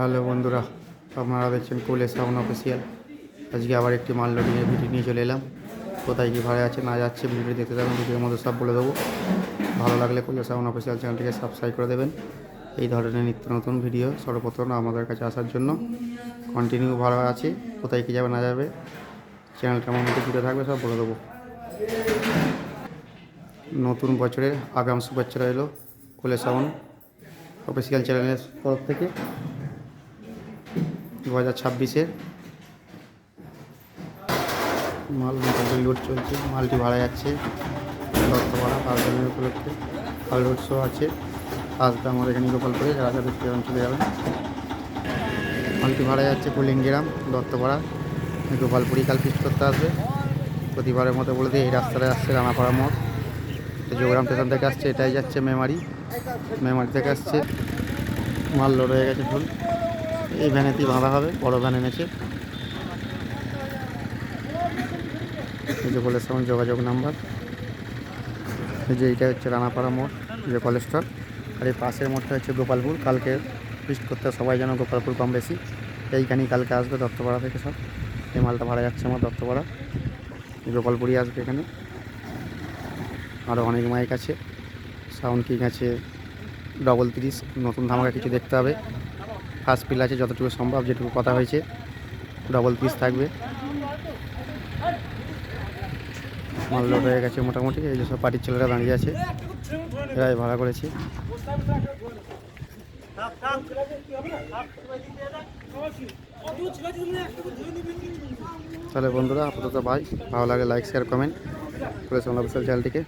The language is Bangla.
হ্যালো বন্ধুরা, আপনারা দেখছেন কুলে সাউন অফিসিয়াল। আজকে আবার একটি মাল লোডিংয়ের ভিডিও নিয়ে চলে এলাম। কোথায় কী ভাড়া আছে না যাচ্ছে ভিডিও দেখতে থাকুন, ভিডিওর মধ্যে সব বলে দেবো। ভালো লাগলে কুলে সাউন অফিসিয়াল চ্যানেলটিকে সাবস্ক্রাইব করে দেবেন। এই ধরনের নিত্য নতুন ভিডিও সর্বপ্রথম আমাদের কাছে আসার জন্য। কন্টিনিউ ভাড়া আছে, কোথায় কী যাবে না যাবে চ্যানেলটা আমার মধ্যে জুড়ে থাকবে সব বলে দেবো। নতুন বছরের আগাম শুভেচ্ছা রইল কোলে সাউন অফিসিয়াল চ্যানেলের তরফ থেকে। দু হাজার ছাব্বিশে। মাল মোটামুটি লোড চলছে, মালটি ভাড়া যাচ্ছে দত্ত ভাড়া পাঁচজনের উপলক্ষে। আর লোড শো আছে আসবে আমার এখানে গোপাল করে যারা যাদের ট্রেন চলে যাবেন। মালটি ভাড়া যাচ্ছে কুলিংগ্রাম, দত্তপাড়া। গোপালপুরি কাল করতে আসবে। প্রতিবারের মতো বলে দিই, এই রাস্তায় আসছে রানাপাড়া মোড়। যোগরাম স্টেশন থেকে আসছে, এটাই যাচ্ছে মেমারি। মেমারি থেকে আসছে। মাল লোড হয়ে গেছে ফুল এই ভ্যানেতেই বাঁধা হবে, বড় ভ্যান এনেছে। এই যে বলেছে আমার যোগাযোগ নাম্বার। এই যে এইটা হচ্ছে রানাপাড়া মোড় যে কলেস্টর আর এই পাশের মোড়টা হচ্ছে গোপালপুর। কালকে ফিস্ট করতে সবাই যেন গোপালপুর কম বেশি। এইখানেই কালকে আসবে দত্তপাড়া থেকে সব। এই মালটা ভাড়া যাচ্ছে আমার দত্তপাড়া। গোপালপুরই আসবে এখানে। আরও অনেক মাইক আছে। সাউন্ড কিং আছে। ডবল তিরিশ। নতুন ধামাকা কিছু দেখতে হবে। ফার্স্ট পিল আছে, যতটুকু সম্ভব, যেটুকু কথা হয়েছে ডবল পিস থাকবে। মাল লোড হয়ে গেছে মোটামুটি, এই সব পার্টির ছেলেরা দাঁড়িয়ে আছে, এরাই ভাড়া করেছি। তাহলে বন্ধুরা, আপাতত ভাই ভালো লাগে লাইক শেয়ার কমেন্ট করে সোনাল চ্যানেলটিকে